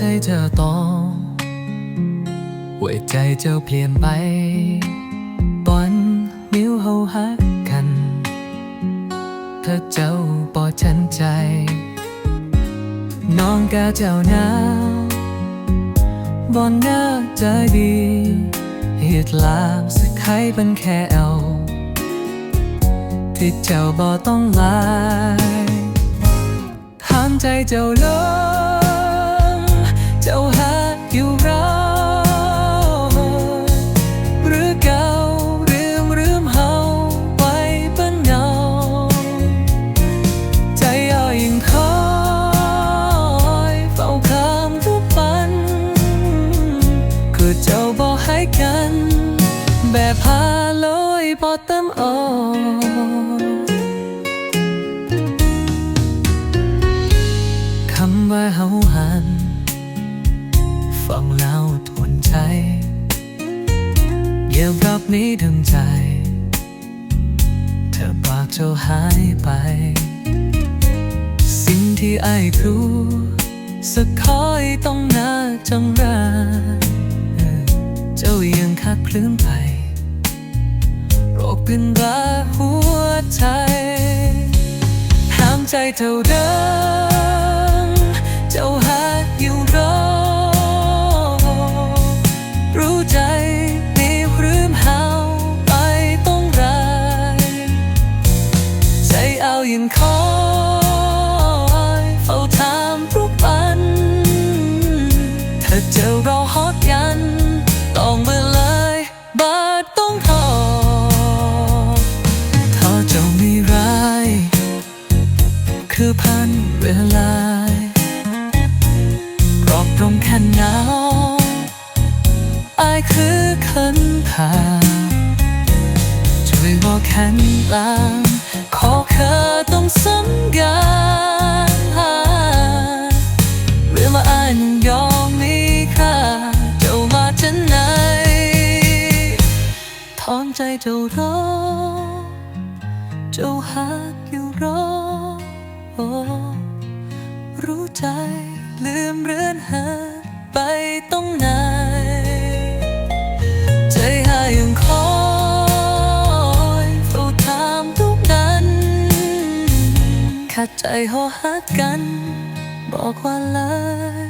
ใจเธอต่อว่าใจเจ้าเปลี่ยนไป ตอนนิ้วเฮาหักกันถ้าเจ้าปอฉันใจ น้องกาเจ้าหนาวบอนหน้าใจดีเหตุลาสักใครเป็นแค่เอาที่เจ้าบ่ต้องลายทางใจเจ้าเลง อยพอเต็มออกคำว่าเฮาหัน ฟังแล้วทวนใจ เกี่ยวกับนี้ถึงใจ เธอปากเจ้าหายไป สิ่งที่ไอ้ายรู้สักคอยต้องน่าจำราเจ้ายังคัดคลื่นไป เป็นราหัวใจ ห้ามใจเท่าเดิม คือพันเวลารอบตรงแค่หนาวอายคือคันผาช่วยบอกแข็งลางขอเธอต้องสัญญาเรื่อว่าอันยอมมีค่าเจ้ามาจะไหนถอนใจเจ้ารอเจ้าหักอยู่รอ รู้ใจลืมเรือนหาไปต้องไหน ใจหายังคอยเฝ้าถามทุกนั้นขาดใจหอหักกัน บอกว่าเลย